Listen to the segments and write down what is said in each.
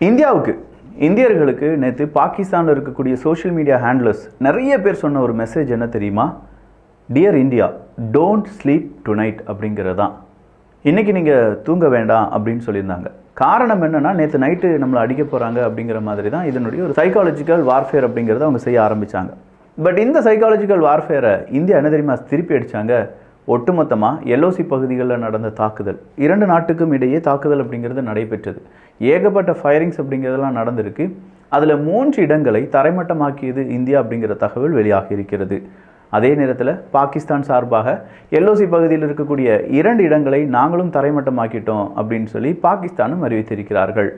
இந்தியாவுக்கு இந்தியர்களுக்கு நேற்று பாகிஸ்தானில் இருக்கக்கூடிய சோஷியல் மீடியா ஹேண்ட்லர்ஸ் நிறைய பேர் சொன்ன ஒரு மெசேஜ் என்ன தெரியுமா? Dear India don't sleep tonight அப்படிங்கிறது தான் இன்றைக்கி நீங்கள் தூங்க வேண்டாம் அப்படின்னு சொல்லியிருந்தாங்க. காரணம் என்னென்னா நேற்று நைட்டு நம்மளை அடிக்க போகிறாங்க அப்படிங்கிற மாதிரி தான் இதனுடைய ஒரு சைக்காலஜிக்கல் வார்ஃபேர் அப்படிங்கிறத அவங்க செய்ய ஆரம்பித்தாங்க பட் இந்த சைக்காலஜிக்கல் வார்ஃபேரை இந்தியா என்ன தெரியுமா? திருப்பி அடித்தாங்க ஒட்டுமொத்தமாக எல்ஓசி பகுதிகளில் நடந்த தாக்குதல். இரண்டு நாட்டுக்கும் இடையே தாக்குதல் அப்படிங்கிறது நடைபெற்றது. ஏகப்பட்ட ஃபயரிங்ஸ் அப்படிங்கிறதெல்லாம் நடந்திருக்கு. அதில் மூன்று இடங்களை தரைமட்டமாக்கியது இந்தியா அப்படிங்கிற தகவல் வெளியாகி இருக்கிறது. அதே நேரத்தில் பாகிஸ்தான் சார்பாக எல்ஓசி பகுதியில் இருக்கக்கூடிய இரண்டு இடங்களை நாங்களும் தரைமட்டமாக்கிட்டோம் அப்படின்னு சொல்லி பாகிஸ்தானும் அறிவித்திருக்கிறார்கள்.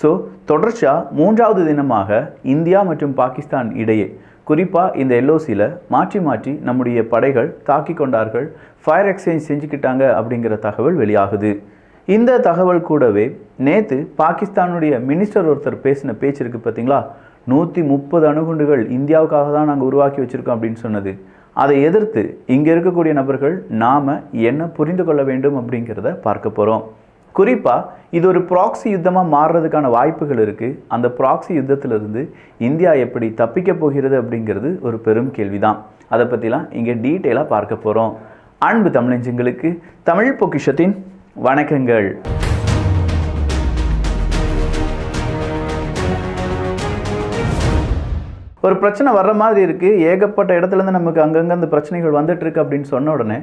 ஸோ தொடர்ச்சியாக மூன்றாவது தினமாக இந்தியா மற்றும் பாகிஸ்தான் இடையே குறிப்பாக இந்த எல்ஓசியில் மாற்றி மாற்றி நம்முடைய படைகள் தாக்கி கொண்டார்கள் ஃபயர் எக்ஸ்சேஞ்ச் செஞ்சுக்கிட்டாங்க அப்படிங்கிற தகவல் வெளியாகுது. இந்த தகவல் கூடவே நேற்று பாகிஸ்தானுடைய மினிஸ்டர் ஒருத்தர் பேசின பேச்சு இருக்குது பார்த்தீங்களா நூற்றி முப்பது அணுகுண்டுகள் இந்தியாவுக்காக தான் நாங்கள் உருவாக்கி வச்சுருக்கோம் அப்படின்னு சொன்னது. அதை எதிர்த்து இங்கே இருக்கக்கூடிய நபர்கள் நாம் என்ன புரிந்து கொள்ள வேண்டும் அப்படிங்கிறத பார்க்க போகிறோம் குறிப்பாக இது ஒரு ப்ராக்ஸி யுத்தமாக மாறுறதுக்கான வாய்ப்புகள் இருக்குது அந்த ப்ராக்சி யுத்தத்திலிருந்து இந்தியா எப்படி தப்பிக்க போகிறது அப்படிங்கிறது ஒரு பெரும் கேள்விதான். அதை பற்றிலாம் இங்கே டீட்டெயிலாக பார்க்க போகிறோம் அன்பு தமிழஞ்சங்களுக்கு தமிழ் பொக்கிஷத்தின் வணக்கங்கள். ஒரு பிரச்சனை வர்ற மாதிரி இருக்குது ஏகப்பட்ட இடத்துலேருந்து நமக்கு அங்கங்கே அந்த பிரச்சனைகள் வந்துட்டுருக்கு அப்படின்னு சொன்ன உடனே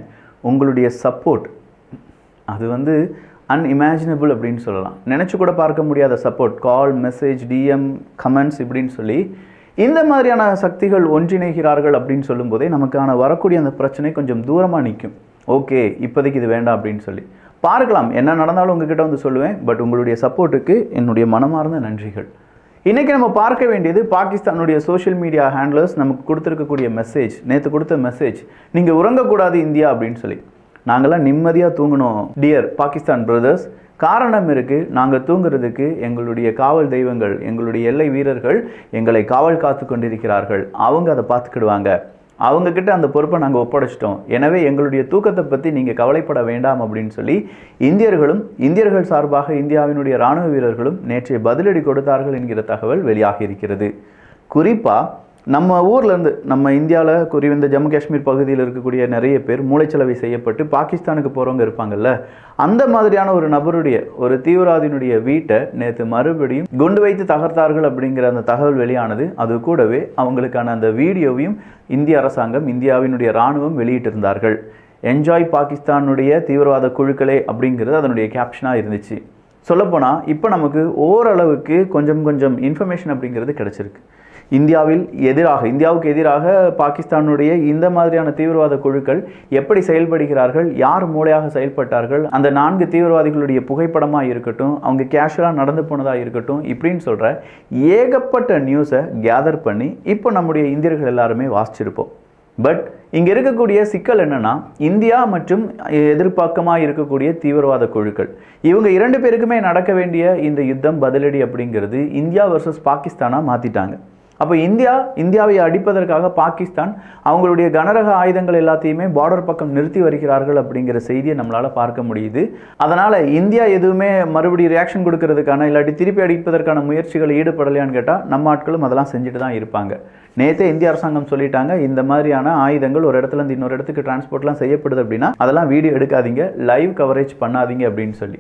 உங்களுடைய சப்போர்ட் அது வந்து அன்இமேஜினபிள் அப்படின்னு சொல்லலாம். நினச்சி கூட பார்க்க முடியாத support call message DM comments இப்படின்னு சொல்லி இந்த மாதிரியான சக்திகள் ஒன்றிணைகிறார்கள் அப்படின்னு சொல்லும்போதே நமக்கான வரக்கூடிய அந்த பிரச்சனை கொஞ்சம் தூரமாக நிற்கும் ஓகே இப்போதைக்கு இது வேண்டாம் அப்படின்னு சொல்லி. பார்க்கலாம் என்ன நடந்தாலும் உங்ககிட்ட வந்து சொல்லுவேன் பட் உங்களுடைய சப்போர்ட்டுக்கு என்னுடைய மனமார்ந்த நன்றிகள். இன்றைக்கி நம்ம பார்க்க வேண்டியது பாகிஸ்தானுடைய சோஷியல் மீடியா ஹேண்ட்லர்ஸ் நமக்கு கொடுத்துருக்கக்கூடிய மெசேஜ் நேற்று கொடுத்த மெசேஜ் நீங்கள் உறங்கக்கூடாது இந்தியா அப்படின்னு சொல்லி. நாங்கள்லாம் நிம்மதியாக தூங்கணும். டியர் பாகிஸ்தான் பிரதர்ஸ் காரணம் இருக்குது நாங்கள் தூங்குறதுக்கு எங்களுடைய காவல் தெய்வங்கள் எங்களுடைய எல்லை வீரர்கள் எங்களை காவல் காத்து கொண்டிருக்கிறார்கள். அவங்க அதை பார்த்துக்கிடுவாங்க. அவங்கக்கிட்ட அந்த பொறுப்பை நாங்கள் ஒப்படைச்சிட்டோம். எனவே எங்களுடைய தூக்கத்தை பற்றி நீங்கள் கவலைப்பட வேண்டாம் அப்படின்னு சொல்லி இந்தியர்களும் இந்தியர்கள் சார்பாக இந்தியாவினுடைய இராணுவ வீரர்களும் நேற்றைய பதிலடி கொடுத்தார்கள் என்கிற தகவல் வெளியாகி இருக்கிறது. குறிப்பாக நம்ம ஊர்லேருந்து நம்ம இந்தியாவில் குறி இந்த ஜம்மு காஷ்மீர் பகுதியில் இருக்கக்கூடிய நிறைய பேர் மூளைச்சலவை செய்யப்பட்டு பாகிஸ்தானுக்கு போகிறவங்க இருப்பாங்கல்ல அந்த மாதிரியான ஒரு நபருடைய ஒரு தீவிரவாதியினுடைய வீட்டை நேற்று மறுபடியும் குண்டு வைத்து தகர்த்தார்கள் அப்படிங்கிற அந்த தகவல் வெளியானது அது கூடவே அவங்களுக்கான அந்த வீடியோவையும் இந்திய அரசாங்கம் இந்தியாவினுடைய இராணுவம் வெளியிட்டிருந்தார்கள். என்ஜாய் பாகிஸ்தானுடைய தீவிரவாத குழுக்களே அப்படிங்கிறது அதனுடைய கேப்ஷனாக இருந்துச்சு. சொல்லப்போனால் இப்போ நமக்கு ஓரளவுக்கு கொஞ்சம் கொஞ்சம் இன்ஃபர்மேஷன் அப்படிங்கிறது கிடச்சிருக்கு. இந்தியாவில் எதிராக இந்தியாவுக்கு எதிராக பாகிஸ்தானுடைய இந்த மாதிரியான தீவிரவாத குழுக்கள் எப்படி செயல்படுகிறார்கள் யார் மூளையாக செயல்பட்டார்கள் அந்த நான்கு தீவிரவாதிகளுடைய புகைப்படமாக இருக்கட்டும் அவங்க கேஷுவலாக நடந்து போனதாக இருக்கட்டும் இப்படின்னு சொல்கிற ஏகப்பட்ட நியூஸை கேதர் பண்ணி இப்போ நம்முடைய இந்தியர்கள் எல்லாருமே வாசிச்சிருப்போம். பட் இங்கே இருக்கக்கூடிய சிக்கல் என்னென்னா இந்தியா மற்றும் எதிர்பார்க்கமாக இருக்கக்கூடிய தீவிரவாத குழுக்கள். இவங்க இரண்டு பேருக்குமே நடக்க வேண்டிய இந்த யுத்தம் பதிலடி அப்படிங்கிறது இந்தியா வர்சஸ் பாகிஸ்தானாக மாற்றிட்டாங்க அப்போ இந்தியா இந்தியாவை அடிப்பதற்காக பாகிஸ்தான் அவங்களுடைய கனரக ஆயுதங்கள் எல்லாத்தையுமே பார்டர் பக்கம் நிறுத்தி வருகிறார்கள் அப்படிங்கிற செய்தியை நம்மளால் பார்க்க முடியுது. அதனால் இந்தியா எதுவுமே மறுபடியும் ரியாக்ஷன் கொடுக்கறதுக்கான இல்லாட்டி திருப்பி அடிப்பதற்கான முயற்சிகள் ஈடுபடலையான்னு கேட்டால் நம்ம ஆட்களும் அதெல்லாம் செஞ்சுட்டு தான் இருப்பாங்க. நேற்றே இந்திய அரசாங்கம் சொல்லிட்டாங்க இந்த மாதிரியான ஆயுதங்கள் ஒரு இடத்துல இருந்து இன்னொரு இடத்துக்கு டிரான்ஸ்போர்ட்லாம் செய்யப்படுது அப்படின்னா அதெல்லாம் வீடியோ எடுக்காதீங்க லைவ் கவரேஜ் பண்ணாதீங்க அப்படின்னு சொல்லி.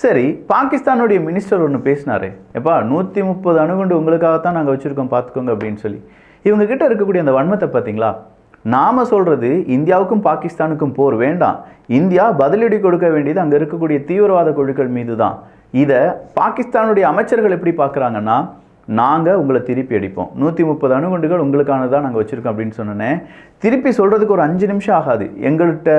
சரி பாகிஸ்தானுடைய மினிஸ்டர் ஒன்று பேசினாரு. எப்பா நூற்றி முப்பது அணுகுண்டு உங்களுக்காகத்தான் நாங்கள் வச்சுருக்கோம் பார்த்துக்கோங்க அப்படின்னு சொல்லி. இவங்க கிட்ட இருக்கக்கூடிய அந்த வன்மத்தை பார்த்தீங்களா நாம சொல்கிறது இந்தியாவுக்கும் பாகிஸ்தானுக்கும் போர் வேண்டாம். இந்தியா பதிலடி கொடுக்க வேண்டியது அங்கே இருக்கக்கூடிய தீவிரவாத குழுக்கள் மீது தான் இதை பாகிஸ்தானுடைய அமைச்சர்கள் எப்படி பார்க்குறாங்கன்னா நாங்கள் உங்களை திருப்பி அடிப்போம். நூற்றி முப்பது அணுகுண்டுகள் உங்களுக்கானதான் நாங்கள் வச்சுருக்கோம் அப்படின்னு சொன்னேன் திருப்பி சொல்கிறதுக்கு ஒரு அஞ்சு நிமிஷம் ஆகாது. எங்கள்கிட்ட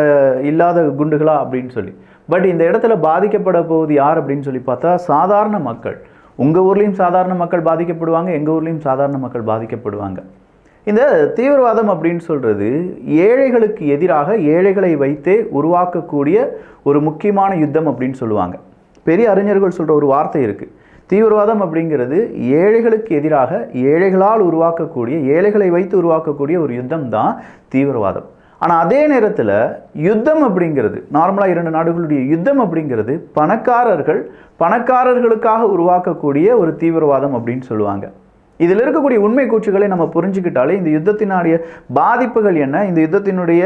இல்லாத குண்டுகளா அப்படின்னு சொல்லி. பட் இந்த இடத்துல பாதிக்கப்பட போகுது யார் அப்படின்னு சொல்லி பார்த்தா சாதாரண மக்கள். உங்கள் ஊர்லேயும் சாதாரண மக்கள் பாதிக்கப்படுவாங்க எங்கள் ஊர்லேயும் சாதாரண மக்கள் பாதிக்கப்படுவாங்க. இந்த தீவிரவாதம் அப்படின்னு சொல்கிறது ஏழைகளுக்கு எதிராக ஏழைகளை வைத்தே உருவாக்கக்கூடிய ஒரு முக்கியமான யுத்தம் அப்படின்னு சொல்லுவாங்க. பெரிய அறிஞர்கள் சொல்கிற ஒரு வார்த்தை இருக்குது தீவிரவாதம் அப்படிங்கிறது ஏழைகளுக்கு எதிராக ஏழைகளால் உருவாக்கக்கூடிய ஏழைகளை வைத்து உருவாக்கக்கூடிய ஒரு யுத்தம் தான் தீவிரவாதம். ஆனால் அதே நேரத்தில் யுத்தம் அப்படிங்கிறது நார்மலாக இரண்டு நாடுகளுடைய யுத்தம் அப்படிங்கிறது பணக்காரர்கள் பணக்காரர்களுக்காக உருவாக்கக்கூடிய ஒரு தீவிரவாதம் அப்படின்னு சொல்லுவாங்க. இதில் இருக்கக்கூடிய உண்மை கூற்றுகளை நம்ம புரிஞ்சுக்கிட்டாலே இந்த யுத்தத்தினுடைய பாதிப்புகள் என்ன இந்த யுத்தத்தினுடைய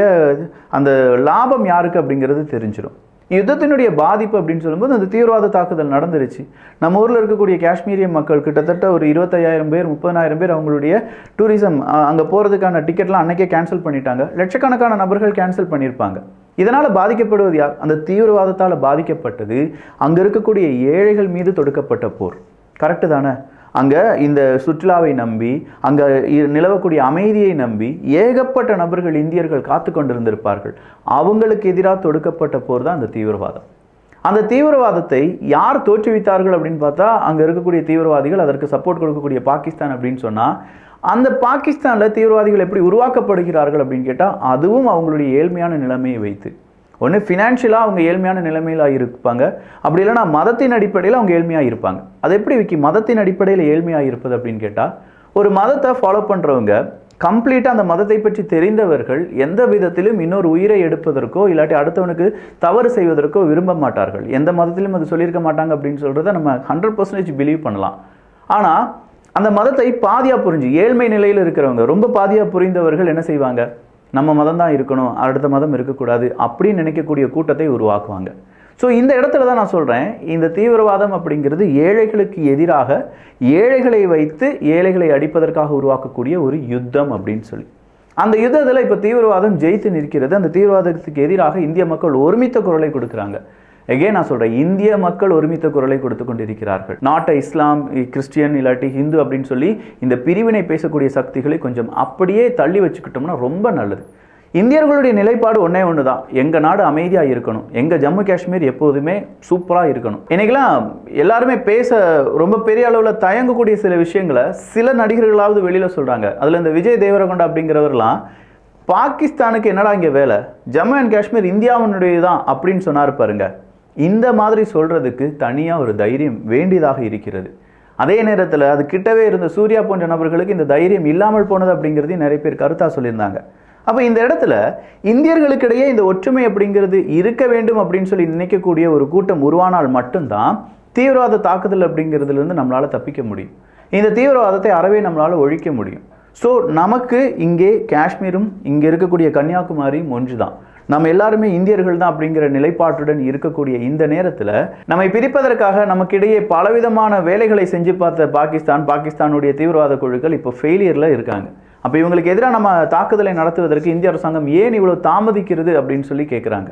அந்த லாபம் யாருக்கு அப்படிங்கிறது தெரிஞ்சிடும் யுத்தத்தினுடைய பாதிப்பு அப்படின்னு சொல்லும்போது அந்த தீவிரவாத தாக்குதல் நடந்துருச்சு. நம்ம ஊரில் இருக்கக்கூடிய காஷ்மீரிய மக்கள் கிட்டத்தட்ட ஒரு இருபத்தையாயிரம் பேர் முப்பதாயிரம் பேர் அவங்களுடைய டூரிசம் அங்கே போகிறதுக்கான டிக்கெட்லாம் அன்றைக்கே கேன்சல் பண்ணிட்டாங்க. லட்சக்கணக்கான நபர்கள் கேன்சல் பண்ணியிருப்பாங்க. இதனால் பாதிக்கப்படுவது யார்? அந்த தீவிரவாதத்தால் பாதிக்கப்பட்டது அங்கே இருக்கக்கூடிய ஏழைகள் மீது தொடுக்கப்பட்ட போர். கரெக்டு தானே? அங்கே இந்த சுற்றுலாவை நம்பி அங்கே நிலவக்கூடிய அமைதியை நம்பி ஏகப்பட்ட நபர்கள் இந்தியர்கள் காத்து கொண்டிருந்திருப்பார்கள். அவங்களுக்கு எதிராக தொடுக்கப்பட்ட போர் தான் அந்த தீவிரவாதம். அந்த தீவிரவாதத்தை யார் தோற்றுவித்தார்கள் அப்படின்னு பார்த்தா அங்கே இருக்கக்கூடிய தீவிரவாதிகள் அதற்கு சப்போர்ட் கொடுக்கக்கூடிய பாகிஸ்தான் அப்படின்னு சொன்னால் அந்த பாகிஸ்தானில் தீவிரவாதிகள் எப்படி உருவாக்கப்படுகிறார்கள் அப்படின்னு கேட்டால் அதுவும் அவங்களுடைய ஏழ்மையான நிலைமையை வைத்து. ஒன்று ஃபினான்ஷியலாக அவங்க ஏழ்மையான நிலைமையில் இருப்பாங்க அப்படி இல்லைனா மதத்தின் அடிப்படையில் அவங்க ஏழ்மையாக இருப்பாங்க. அது எப்படி விக்கி? மதத்தின் அடிப்படையில் ஏழ்மையாக இருப்பது அப்படின்னு கேட்டால் ஒரு மதத்தை ஃபாலோ பண்ணுறவங்க கம்ப்ளீட்டாக அந்த மதத்தை பற்றி தெரிந்தவர்கள் எந்த விதத்திலும் இன்னொரு உயிரை எடுப்பதற்கோ இல்லாட்டி அடுத்தவனுக்கு தவறு செய்வதற்கோ விரும்ப மாட்டார்கள். எந்த மதத்திலும் அது சொல்லியிருக்க மாட்டாங்க அப்படின்னு சொல்கிறத நம்ம ஹண்ட்ரட் பர்சன்டேஜ் பிலீவ் பண்ணலாம். ஆனால் அந்த மதத்தை பாதியாக புரிஞ்சு ஏழ்மை நிலையில் இருக்கிறவங்க ரொம்ப பாதியாக புரிந்தவர்கள் என்ன செய்வாங்க? நம்ம மதம் தான் இருக்கணும் அடுத்த மதம் இருக்கக்கூடாது அப்படின்னு நினைக்கக்கூடிய கூட்டத்தை உருவாக்குவாங்க. ஸோ இந்த இடத்துல தான் நான் சொல்கிறேன் இந்த தீவிரவாதம் அப்படிங்கிறது ஏழைகளுக்கு எதிராக ஏழைகளை வைத்து ஏழைகளை அடிப்பதற்காக உருவாக்கக்கூடிய ஒரு யுத்தம் அப்படின்னு சொல்லி. அந்த யுத்தத்தில் இப்போ தீவிரவாதம் ஜெயித்து நிற்கிறது அந்த தீவிரவாதத்துக்கு எதிராக இந்திய மக்கள் ஒருமித்த குரலை கொடுக்குறாங்க. எகே நான் சொல்கிறேன் இந்திய மக்கள் ஒருமித்த குரலை கொடுத்து கொண்டிருக்கிறார்கள். நாட்டை இஸ்லாம் கிறிஸ்டியன் இல்லாட்டி ஹிந்து அப்படின்னு சொல்லி இந்த பிரிவினை பேசக்கூடிய சக்திகளை கொஞ்சம் அப்படியே தள்ளி வச்சுக்கிட்டோம்னா ரொம்ப நல்லது. இந்தியர்களுடைய நிலைப்பாடு ஒன்றே ஒன்று தான் எங்கள் நாடு அமைதியாக இருக்கணும். எங்கள் ஜம்மு காஷ்மீர் எப்போதுமே சூப்பராக இருக்கணும். இன்றைக்கெல்லாம் எல்லாருமே பேச ரொம்ப பெரிய அளவில் தயங்கக்கூடிய சில விஷயங்களை சில நடிகர்களாவது வெளியில் சொல்கிறாங்க அதில் இந்த விஜய் தேவரகொண்டா அப்படிங்கிறவர்லாம் பாகிஸ்தானுக்கு என்னடா இங்கே வேலை? ஜம்மு அண்ட் காஷ்மீர் இந்தியாவினுடைய தான் அப்படின்னு சொன்னார் பாருங்கள் இந்த மாதிரி சொல்கிறதுக்கு தனியாக ஒரு தைரியம் வேண்டியதாக இருக்கிறது. அதே நேரத்தில் அது கிட்டவே இருந்த சூர்யா போன்ற நபர்களுக்கு இந்த தைரியம் இல்லாமல் போனது அப்படிங்கிறதையும் நிறைய பேர் கருத்தாக சொல்லியிருந்தாங்க. அப்போ இந்த இடத்துல இந்தியர்களுக்கிடையே இந்த ஒற்றுமை அப்படிங்கிறது இருக்க வேண்டும் அப்படின்னு சொல்லி நினைக்கக்கூடிய ஒரு கூட்டம் உருவானால் மட்டும்தான் தீவிரவாத தாக்குதல் அப்படிங்கிறதுலேருந்து நம்மளால் தப்பிக்க முடியும். இந்த தீவிரவாதத்தை அறவே நம்மளால் ஒழிக்க முடியும். ஸோ நமக்கு இங்கே காஷ்மீரும் இங்கே இருக்கக்கூடிய கன்னியாகுமரியும் ஒன்று தான் நம்ம எல்லாருமே இந்தியர்கள் தான் அப்படிங்கிற நிலைப்பாட்டுடன் இருக்கக்கூடிய இந்த நேரத்தில் நம்மை பிரிப்பதற்காக நமக்கிடையே பலவிதமான வேலைகளை செஞ்சு பார்த்த பாகிஸ்தான் பாகிஸ்தானுடைய தீவிரவாத குழுக்கள் இப்போ ஃபெயிலியரில் இருக்காங்க. அப்போ இவங்களுக்கு எதிராக நம்ம தாக்குதலை நடத்துவதற்கு இந்திய அரசாங்கம் ஏன் இவ்வளோ தாமதிக்கிறது அப்படின்னு சொல்லி கேட்குறாங்க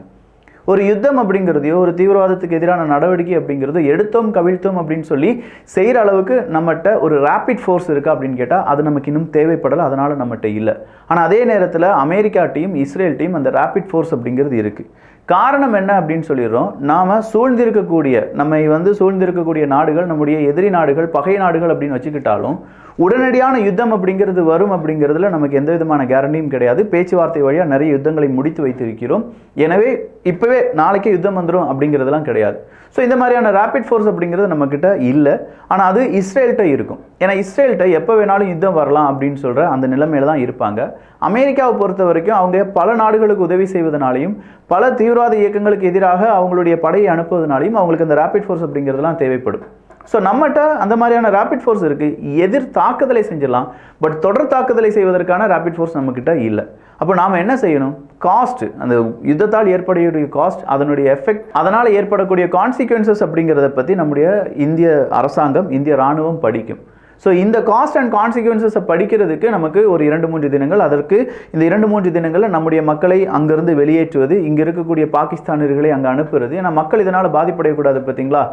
ஒரு யுத்தம் அப்படிங்கிறதையோ ஒரு தீவிரவாதத்துக்கு எதிரான நடவடிக்கை அப்படிங்கிறது எடுத்தோம் கவிழ்த்தோம் அப்படின்னு சொல்லி செய்கிற அளவுக்கு நம்மகிட்ட ஒரு ரேப்பிட் ஃபோர்ஸ் இருக்கா அப்படின்னு கேட்டால் அது நமக்கு இன்னும் தேவைப்படலை அதனால் நம்மகிட்ட இல்லை. ஆனால் அதே நேரத்தில் அமெரிக்கா டீம் இஸ்ரேல் டீம் அந்த ரேப்பிட் ஃபோர்ஸ் அப்படிங்கிறது இருக்குது காரணம் என்ன அப்படின்னு சொல்லிடுறோம். நாம் சூழ்ந்திருக்கக்கூடிய நம்மை வந்து சூழ்ந்திருக்கக்கூடிய நாடுகள் நம்முடைய எதிரி நாடுகள் பகை நாடுகள் அப்படின்னு வச்சுக்கிட்டாலும் உடனடியான யுத்தம் அப்படிங்கிறது வரும் அப்படிங்கிறதுல நமக்கு எந்த விதமான கேரண்டியும் கிடையாது. பேச்சுவார்த்தை வழியாக நிறைய யுத்தங்களை முடித்து வைத்திருக்கிறோம். எனவே இப்போவே நாளைக்கே யுத்தம் வந்துடும் அப்படிங்கிறதுலாம் கிடையாது. ஸோ இந்த மாதிரியான ரேபிட் ஃபோர்ஸ் அப்படிங்கிறது நம்மக்கிட்ட இல்லை. ஆனால் அது இஸ்ரேல்கிட்ட இருக்கும். ஏன்னா இஸ்ரேல்கிட்ட எப்போ வேணாலும் யுத்தம் வரலாம் அப்படின்னு சொல்கிற அந்த நிலைமையில தான் இருப்பாங்க. அமெரிக்காவை பொறுத்த வரைக்கும் அவங்க பல நாடுகளுக்கு உதவி செய்வதனாலையும் பல தீவிரவாத இயக்கங்களுக்கு எதிராக அவங்களுடைய படையை அனுப்புவதனாலையும் அவங்களுக்கு அந்த ரேபிட் ஃபோர்ஸ் அப்படிங்கிறதுலாம் தேவைப்படும். ஸோ நம்மகிட்ட அந்த மாதிரியான ரேபிட் ஃபோர்ஸ் இருக்குது எதிர் தாக்குதலை செஞ்சிடலாம். பட் தொடர் தாக்குதலை செய்வதற்கான ரேபிட் ஃபோர்ஸ் நம்மக்கிட்ட இல்லை. அப்போ நாம் என்ன செய்யணும்? காஸ்ட் அந்த யுத்தத்தால் ஏற்படக்கூடிய காஸ்ட் அதனுடைய எஃபெக்ட் அதனால் ஏற்படக்கூடிய கான்சிக்வன்சஸ் அப்படிங்கிறத பற்றி நம்முடைய இந்திய அரசாங்கம் இந்திய இராணுவம் படிக்கும். ஸோ இந்த காஸ்ட் அண்ட் கான்சிக்வன்சஸை படிக்கிறதுக்கு நமக்கு ஒரு இரண்டு மூன்று தினங்கள். அதற்கு இந்த இரண்டு மூன்று தினங்களில் நம்முடைய மக்களை அங்கிருந்து வெளியேற்றுவது இங்கே இருக்கக்கூடிய பாகிஸ்தானியர்களை அங்கே அனுப்புறது. ஏன்னா மக்கள் இதனால் பாதிப்படையக்கூடாது பார்த்தீங்களா?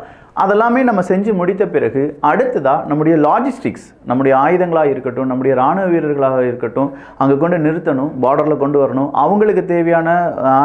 அதெல்லாமே நம்ம செஞ்சு முடித்த பிறகு அடுத்ததாக நம்முடைய லாஜிஸ்டிக்ஸ் நம்முடைய ஆயுதங்களாக இருக்கட்டும் நம்முடைய இராணுவ வீரர்களாக இருக்கட்டும் அங்கே கொண்டு நிறுத்தணும் பார்டரில் கொண்டு வரணும். அவங்களுக்கு தேவையான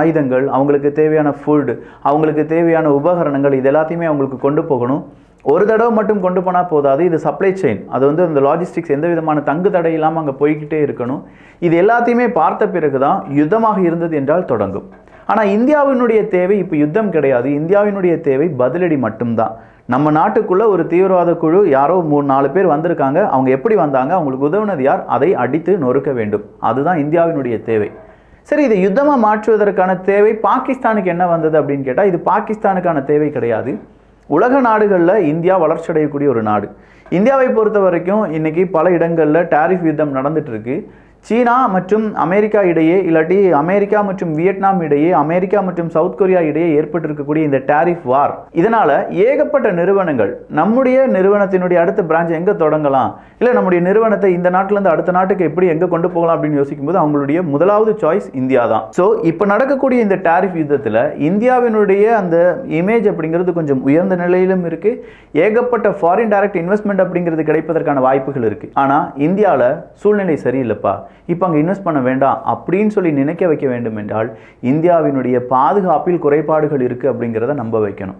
ஆயுதங்கள் அவங்களுக்கு தேவையான ஃபுட் அவங்களுக்கு தேவையான உபகரணங்கள் இது எல்லாத்தையுமே அவங்களுக்கு கொண்டு போகணும். ஒரு தடவை மட்டும் கொண்டு போனால் போதாது. இது சப்ளை செயின் அது வந்து இந்த லாஜிஸ்டிக்ஸ் எந்த விதமான தங்கு தடை இல்லாமல் அங்கே போய்கிட்டே இருக்கணும். இது எல்லாத்தையுமே பார்த்த பிறகு தான் யுத்தமாக இருந்தது என்றால் தொடங்கும். ஆனால் இந்தியாவினுடைய தேவை இப்போ யுத்தம் கிடையாது. இந்தியாவினுடைய தேவை பதிலடி மட்டும்தான். நம்ம நாட்டுக்குள்ளே ஒரு தீவிரவாத குழு யாரோ மூணு நாலு பேர் வந்திருக்காங்க. அவங்க எப்படி வந்தாங்க? அவங்களுக்கு உதவுனது யார்? அதை அடித்து நொறுக்க வேண்டும். அதுதான் இந்தியாவினுடைய தேவை. சரி இதை யுத்தமாக மாற்றுவதற்கான தேவை பாகிஸ்தானுக்கு என்ன வந்தது அப்படின்னு கேட்டால் இது பாகிஸ்தானுக்கான தேவை கிடையாது. உலக நாடுகளில் இந்தியா வளர்ச்சி அடையக்கூடிய ஒரு நாடு. இந்தியாவை பொறுத்த வரைக்கும் இன்னைக்கு பல இடங்களில் டேரிஃப் யுத்தம் நடந்துகிட்ருக்கு இருக்கு. சீனா மற்றும் அமெரிக்கா இடையே இல்லாட்டி அமெரிக்கா மற்றும் வியட்நாம் இடையே அமெரிக்கா மற்றும் சவுத் கொரியா இடையே ஏற்பட்டிருக்கக்கூடிய இந்த டேரிஃப் வார் இதனால ஏகப்பட்ட நிறுவனங்கள் நம்முடைய நிறுவனத்தினுடைய அடுத்த பிரான்ச் எங்கே தொடங்கலாம்? இல்லை நம்முடைய நிறுவனத்தை இந்த நாட்டிலேருந்து அடுத்த நாட்டுக்கு எப்படி எங்கே கொண்டு போகலாம் அப்படின்னு யோசிக்கும் போது அவங்களுடைய முதலாவது சாய்ஸ் இந்தியா தான். ஸோ இப்போ நடக்கக்கூடிய இந்த டாரிஃப் யுத்தத்தில் இந்தியாவினுடைய அந்த இமேஜ் அப்படிங்கிறது கொஞ்சம் உயர்ந்த நிலையிலும் இருக்குது ஏகப்பட்ட ஃபாரின் டைரக்ட் இன்வெஸ்ட்மெண்ட் அப்படிங்கிறது கிடைப்பதற்கான வாய்ப்புகள் இருக்குது ஆனால் இந்தியாவில் சூழ்நிலை சரியில்லைப்பா. இப்போ அங்கே இன்வெஸ்ட் பண்ண வேண்டாம் அப்படின்னு சொல்லி நினைக்க வைக்க வேண்டும் என்றால் இந்தியாவினுடைய பாதுகாப்பில் குறைபாடுகள் இருக்கு அப்படிங்கிறத நம்ப வைக்கணும்.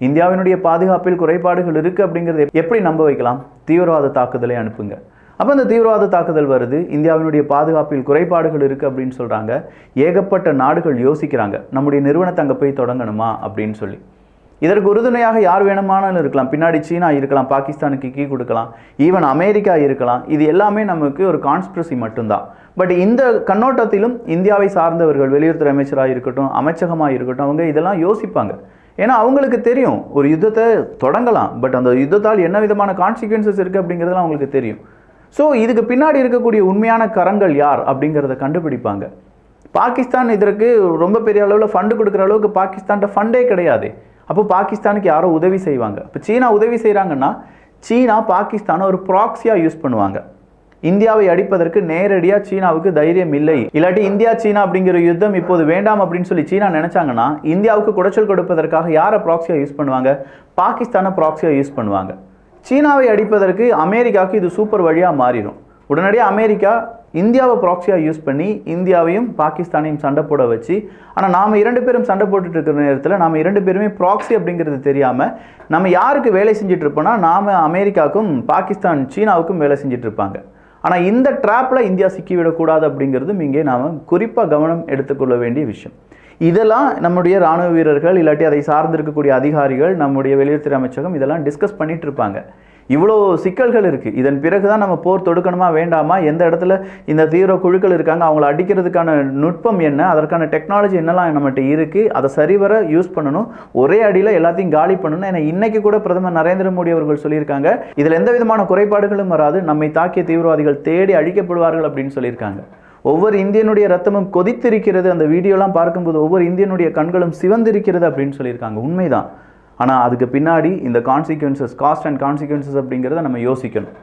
இந்தியாவினுடைய பாதுகாப்பில் குறைபாடுகள் இருக்கு அப்படிங்கிறத எப்படி நம்ப வைக்கலாம்? தீவிரவாத தாக்குதலை அனுப்புங்க. அப்போ அந்த தீவிரவாத தாக்குதல் வருது இந்தியாவினுடைய பாதுகாப்பில் குறைபாடுகள் இருக்குது அப்படின்னு சொல்கிறாங்க ஏகப்பட்ட நாடுகள் யோசிக்கிறாங்க நம்முடைய நிறுவனத்தை அங்கே போய் தொடங்கணுமா அப்படின்னு சொல்லி. இதற்கு உறுதுணையாக யார் வேணுமானாலும் இருக்கலாம். பின்னாடி சீனா இருக்கலாம் பாகிஸ்தானுக்கு கீ கொடுக்கலாம் ஈவன் அமெரிக்கா இருக்கலாம். இது எல்லாமே நமக்கு ஒரு கான்ஸ்பிரசி மட்டும்தான். பட் இந்த கண்ணோட்டத்திலும் இந்தியாவை சார்ந்தவர்கள் வெளியுறவுத்துறை அமைச்சராக இருக்கட்டும் அமைச்சகமாக இருக்கட்டும் அவங்க இதெல்லாம் யோசிப்பாங்க. ஏன்னா அவங்களுக்கு தெரியும் ஒரு யுத்தத்தை தொடங்கலாம். பட் அந்த யுத்தத்தால் என்ன விதமான கான்சிக்வன்சஸ் இருக்குது அப்படிங்கிறதுலாம் அவங்களுக்கு தெரியும். ஸோ இதுக்கு பின்னாடி இருக்கக்கூடிய உண்மையான கரங்கள் யார் அப்படிங்கிறத கண்டுபிடிப்பாங்க. பாகிஸ்தான் இதற்கு ரொம்ப பெரிய அளவில் ஃபண்டு கொடுக்குற அளவுக்கு பாகிஸ்தான்கிட்ட ஃபண்டே கிடையாது. அப்போ பாகிஸ்தானுக்கு யாரோ உதவி செய்வாங்க. இப்போ சீனா உதவி செய்கிறாங்கன்னா சீனா பாகிஸ்தானை ஒரு ப்ராக்ஸியாக யூஸ் பண்ணுவாங்க. இந்தியாவை அடிப்பதற்கு நேரடியாக சீனாவுக்கு தைரியம் இல்லை. இல்லாட்டி இந்தியா சீனா அப்படிங்கிற யுத்தம் இப்போது வேண்டாம் அப்படின்னு சொல்லி சீனா நினச்சாங்கன்னா இந்தியாவுக்கு குடைச்சல் கொடுப்பதற்காக யாரை ப்ராக்ஸியாக யூஸ் பண்ணுவாங்க? பாகிஸ்தானை ப்ராக்ஸியாக யூஸ் பண்ணுவாங்க. சீனாவை அடிப்பதற்கு அமெரிக்காவுக்கு இது சூப்பர் வழியாக மாறிடும். உடனடியாக அமெரிக்கா இந்தியாவை ப்ராக்ஸியாக யூஸ் பண்ணி இந்தியாவையும் பாகிஸ்தானையும் சண்டை போட வச்சு ஆனால் நாம் இரண்டு பேரும் சண்டை போட்டுட்டு இருக்கிற நேரத்தில் நாம் இரண்டு பேருமே ப்ராக்ஸி அப்படிங்கிறது தெரியாமல் நம்ம யாருக்கு வேலை செஞ்சுட்டு இருப்போம்னா நாம் அமெரிக்காவுக்கும் பாகிஸ்தான் சீனாவுக்கும் வேலை செஞ்சுட்டு இருப்பாங்க. ஆனால் இந்த ட்ராப்பில் இந்தியா சிக்கிவிடக்கூடாது அப்படிங்கிறதும் இங்கே நாம் குறிப்பாக கவனம் எடுத்துக்கொள்ள வேண்டிய விஷயம். இதெல்லாம் நம்முடைய ராணுவ வீரர்கள் இல்லாட்டி அதை சார்ந்திருக்கக்கூடிய அதிகாரிகள் நம்முடைய வெளியுறவுத்துறை அமைச்சகம் இதெல்லாம் டிஸ்கஸ் பண்ணிட்டு இருப்பாங்க. இவ்வளோ சிக்கல்கள் இருக்குது இதன் பிறகு தான் நம்ம போர் தொடுக்கணுமா வேண்டாமா? எந்த இடத்துல இந்த தீவிர குழுக்கள் இருக்காங்க அவங்கள அடிக்கிறதுக்கான நுட்பம் என்ன அதற்கான டெக்னாலஜி என்னெல்லாம் நம்மகிட்ட இருக்குது அதை சரிவர யூஸ் பண்ணணும் ஒரே அடியில் எல்லாத்தையும் காலி பண்ணணும் ஏன்னா இன்றைக்கி கூட பிரதமர் நரேந்திர மோடி அவர்கள் சொல்லியிருக்காங்க. இதில் எந்த விதமான குறைபாடுகளும் வராது நம்மை தாக்கிய தீவிரவாதிகள் தேடி அழிக்கப்படுவார்கள் அப்படின்னு சொல்லியிருக்காங்க. ஒவ்வொரு இந்தியனுடைய ரத்தமும் கொதித்திருக்கிறது அந்த வீடியோலாம் பார்க்கும்போது ஒவ்வொரு இந்தியனுடைய கண்களும் சிவந்திருக்கிறது அப்படின்னு சொல்லியிருக்காங்க. உண்மைதான். ஆனால் அதுக்கு பின்னாடி இந்த கான்சிக்வன்சஸ் காஸ்ட் அண்ட் கான்சிக்வன்சஸ் அப்படிங்கிறத நம்ம யோசிக்கணும்.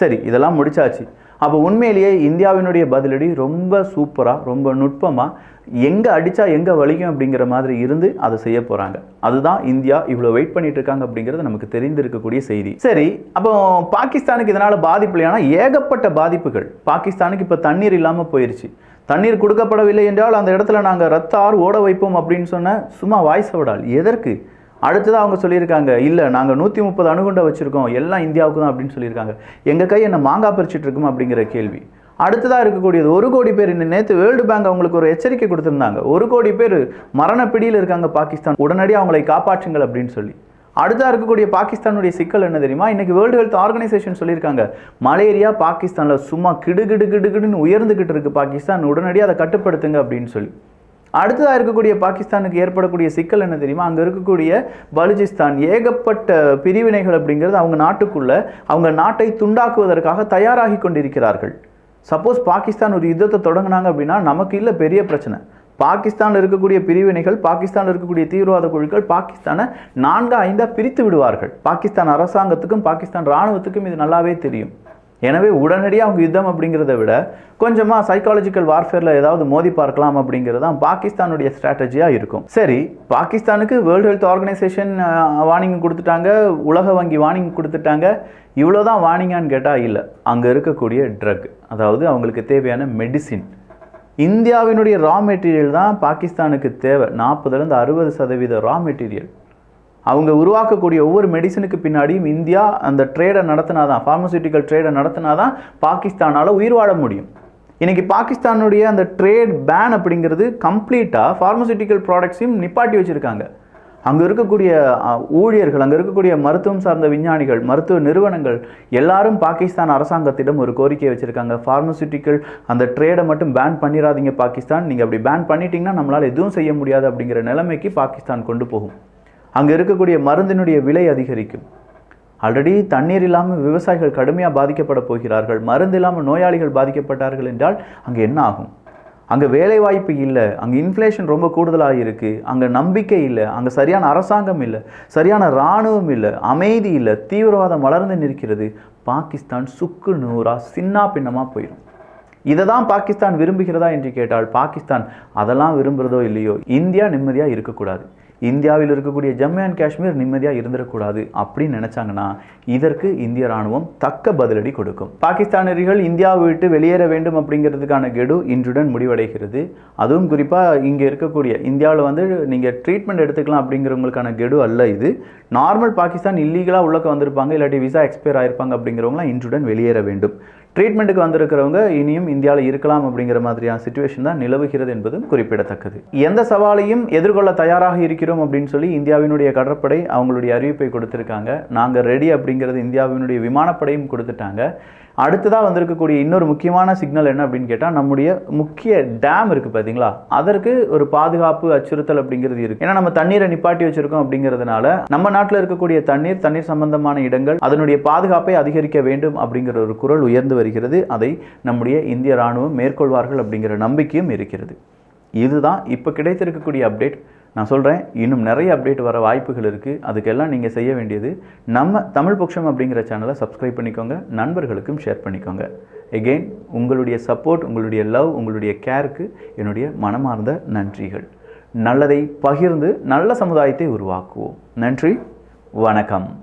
சரி இதெல்லாம் முடிச்சாச்சு. அப்போ உண்மையிலேயே இந்தியாவினுடைய பதிலடி ரொம்ப சூப்பராக ரொம்ப நுட்பமாக எங்கே அடித்தா எங்கே வலிக்கும் அப்படிங்கிற மாதிரி இருந்து அதை செய்ய போகிறாங்க அதுதான் இந்தியா இவ்வளோ வெயிட் பண்ணிட்டு இருக்காங்க அப்படிங்கிறது நமக்கு தெரிந்திருக்கக்கூடிய செய்தி. சரி அப்போ பாகிஸ்தானுக்கு இதனால் பாதிப்பு இல்லையானா ஏகப்பட்ட பாதிப்புகள். பாகிஸ்தானுக்கு இப்போ தண்ணீர் இல்லாமல் போயிடுச்சு தண்ணீர் கொடுக்கப்படவில்லை என்றால் அந்த இடத்துல நாங்கள் ரத்த ஆறு ஓட வைப்போம் அப்படின்னு சொன்ன சும்மா வாய்ஸ் விடால் எதற்கு? அடுத்ததாக அவங்க சொல்லியிருக்காங்க இல்லை நாங்கள் நூற்றி முப்பது அணுகுண்டை வச்சுருக்கோம் எல்லாம் இந்தியாவுக்கு தான் அப்படின்னு சொல்லியிருக்காங்க. எங்கள் கை என்ன மாங்காய் பறிச்சுட்டு இருக்கோம்? அப்படிங்கிற கேள்வி. அடுத்ததாக இருக்கக்கூடியது ஒரு கோடி பேர் இன்னும் நேற்று வேர்ல்டு பேங்க் அவங்களுக்கு ஒரு எச்சரிக்கை கொடுத்துருந்தாங்க. ஒரு கோடி பேர் மரணப்பிடியில் இருக்காங்க பாகிஸ்தான் உடனடியாக அவங்களை காப்பாற்றுங்கள் அப்படின்னு சொல்லி. அடுத்தா இருக்கக்கூடிய பாகிஸ்தானுடைய சிக்கல் என்ன தெரியுமா? இன்னைக்கு வேர்ல்டு ஹெல்த் ஆர்கனைசேஷன் சொல்லியிருக்காங்க மலேரியா பாகிஸ்தானில் சும்மா கிடு கிடு கிடுன்னு உயர்ந்துகிட்டு இருக்கு பாகிஸ்தான் உடனடியாக அதை கட்டுப்படுத்துங்க அப்படின்னு சொல்லி. அடுத்ததாக இருக்கக்கூடிய பாகிஸ்தானுக்கு ஏற்படக்கூடிய சிக்கல் என்ன தெரியுமா? அங்கே இருக்கக்கூடிய பலுச்சிஸ்தான் ஏகப்பட்ட பிரிவினைகள் அப்படிங்கிறது அவங்க நாட்டுக்குள்ளே அவங்க நாட்டை துண்டாக்குவதற்காக தயாராகி கொண்டிருக்கிறார்கள். சப்போஸ் பாகிஸ்தான் ஒரு யுத்தத்தை தொடங்கினாங்க அப்படின்னா நமக்கு இல்லை பெரிய பிரச்சனை. பாகிஸ்தானில் இருக்கக்கூடிய பிரிவினைகள் பாகிஸ்தானில் இருக்கக்கூடிய தீவிரவாத குழுக்கள் பாகிஸ்தானை நான்கு ஐந்தாக பிரித்து விடுவார்கள். பாகிஸ்தான் அரசாங்கத்துக்கும் பாகிஸ்தான் இராணுவத்துக்கும் இது நல்லாவே தெரியும். எனவே உடனடியாக அவங்க யுத்தம் அப்படிங்கிறத விட கொஞ்சமாக சைக்காலஜிக்கல் வார்ஃபேரில் ஏதாவது மோதி பார்க்கலாம் அப்படிங்கிறது தான் பாகிஸ்தானுடைய ஸ்ட்ராட்டஜியாக இருக்கும். சரி பாகிஸ்தானுக்கு வேர்ல்டு ஹெல்த் ஆர்கனைசேஷன் வார்னிங் கொடுத்துட்டாங்க உலக வங்கி வார்னிங் கொடுத்துட்டாங்க. இவ்வளோதான் வார்னிங்கான்னு கேட்டால் இல்லை. அங்கே இருக்கக்கூடிய ட்ரக் அதாவது அவங்களுக்கு தேவையான மெடிசின் இந்தியாவினுடைய ரா மெட்டீரியல் தான் பாகிஸ்தானுக்கு தேவை. நாற்பதுலேருந்து அறுபது சதவீத ரா மெட்டீரியல் அவங்க உருவாக்கக்கூடிய ஒவ்வொரு மெடிசனுக்கு பின்னாடியும் இந்தியா அந்த ட்ரேடை நடத்தினாதான் ஃபார்மசூட்டிக்கல் ட்ரேடை நடத்தினாதான் பாகிஸ்தானால் உயிர் வாழ முடியும். இன்றைக்கி பாகிஸ்தானுடைய அந்த ட்ரேட் பேன் அப்படிங்கிறது கம்ப்ளீட்டாக ஃபார்மசூட்டிக்கல் ப்ராடக்ட்ஸையும் நிப்பாட்டி வச்சுருக்காங்க. அங்கே இருக்கக்கூடிய ஊழியர்கள் அங்கே இருக்கக்கூடிய மருத்துவம் சார்ந்த விஞ்ஞானிகள் மருத்துவ நிறுவனங்கள் எல்லாரும் பாகிஸ்தான் அரசாங்கத்திடம் ஒரு கோரிக்கை வச்சுருக்காங்க. ஃபார்மசூட்டிக்கல் அந்த ட்ரேடை மட்டும் பேன் பண்ணிடாதீங்க பாகிஸ்தான். நீங்கள் அப்படி பேன் பண்ணிட்டீங்கன்னா நம்மளால் எதுவும் செய்ய முடியாது அப்படிங்கிற நிலைமைக்கு பாகிஸ்தான் கொண்டு போகும். அங்கே இருக்கக்கூடிய மருந்தினுடைய விலை அதிகரிக்கும். ஆல்ரெடி தண்ணீர் இல்லாமல் விவசாயிகள் கடுமையாக பாதிக்கப்பட போகிறார்கள். மருந்து இல்லாமல் நோயாளிகள் பாதிக்கப்பட்டார்கள் என்றால் அங்கே என்ன ஆகும்? அங்கே வேலைவாய்ப்பு இல்லை. அங்கே இன்ஃப்ளேஷன் ரொம்ப கூடுதலாக இருக்குது அங்கே நம்பிக்கை இல்லை. அங்கே சரியான அரசாங்கம் இல்லை. சரியான இராணுவம் இல்லை. அமைதி இல்லை. தீவிரவாதம் வளர்ந்து நிற்கிறது. பாகிஸ்தான் சுக்கு நூறாக சின்னா பின்னமாக போயிடும் இதை தான் பாகிஸ்தான் விரும்புகிறதா என்று கேட்டால் பாகிஸ்தான் அதெல்லாம் விரும்புகிறதோ இல்லையோ? இந்தியா நிம்மதியாக இருக்கக்கூடாது. இந்தியாவில் இருக்கக்கூடிய ஜம்மு அண்ட் காஷ்மீர் நிம்மதியாக இருந்துடக்கூடாது அப்படின்னு நினச்சாங்கன்னா இதற்கு இந்திய ராணுவம் தக்க பதிலடி கொடுக்கும். பாகிஸ்தானரிகள் இந்தியாவை விட்டு வெளியேற வேண்டும் அப்படிங்கிறதுக்கான கெடு இன்றுடன் முடிவடைகிறது. அதுவும் குறிப்பாக இங்கே இருக்கக்கூடிய இந்தியாவில் வந்து நீங்கள் ட்ரீட்மெண்ட் எடுத்துக்கலாம் அப்படிங்கிறவங்களுக்கான கெடு அல்ல இது. நார்மல் பாகிஸ்தான் இல்லீகலாக உள்ளக்க வந்திருப்பாங்க இல்லாட்டி விசா எக்ஸ்பயர் ஆயிருப்பாங்க அப்படிங்கிறவங்களாம் இன்றுடன் வெளியேற வேண்டும். ட்ரீட்மெண்ட்டுக்கு வந்திருக்கிறவங்க இனியும் இந்தியாவில் இருக்கலாம் அப்படிங்கிற மாதிரியான சுச்சுவேஷன் தான் நிலவுகிறது என்பதும் குறிப்பிடத்தக்கது. எந்த சவாலையும் எதிர்கொள்ள தயாராக இருக்கிறோம் அப்படின்னு சொல்லி இந்தியாவினுடைய கடற்படை அவங்களுடைய அறிவிப்பை கொடுத்துருக்காங்க. நாங்கள் ரெடி அப்படிங்கிறது இந்தியாவினுடைய விமானப்படையும் கொடுத்துட்டாங்க. அடுத்ததாக வந்திருக்கக்கூடிய இன்னொரு முக்கியமான சிக்னல் என்ன அப்படின்னு கேட்டால் நம்முடைய முக்கிய டேம் இருக்குது பார்த்தீங்களா அதற்கு ஒரு பாதுகாப்பு அச்சுறுத்தல் அப்படிங்கிறது இருக்குது ஏன்னா நம்ம தண்ணீரை நிப்பாட்டி வச்சிருக்கோம் அப்படிங்கிறதுனால நம்ம நாட்டில் இருக்கக்கூடிய தண்ணீர் தண்ணீர் சம்பந்தமான இடங்கள் அதனுடைய பாதுகாப்பை அதிகரிக்க வேண்டும் அப்படிங்கிற ஒரு குரல் உயர்ந்து வருகிறது. அதை நம்முடைய இந்திய ராணுவம் மேற்கொள்வார்கள் அப்படிங்கிற நம்பிக்கையும் இருக்கிறது. இதுதான் இப்போ கிடைத்திருக்கக்கூடிய அப்டேட் நான் சொல்கிறேன் இன்னும் நிறைய அப்டேட் வர வாய்ப்புகள் இருக்குது அதுக்கெல்லாம் நீங்கள் செய்ய வேண்டியது நம்ம தமிழ் பக்ஷம் அப்படிங்கிற சேனலை சப்ஸ்கிரைப் பண்ணிக்கோங்க நண்பர்களுக்கும் ஷேர் பண்ணிக்கோங்க. எகெயின் உங்களுடைய சப்போர்ட் உங்களுடைய லவ் உங்களுடைய கேருக்கு என்னுடைய மனமார்ந்த நன்றிகள். நல்லதை பகிர்ந்து நல்ல சமுதாயத்தை உருவாக்குவோம். நன்றி வணக்கம்.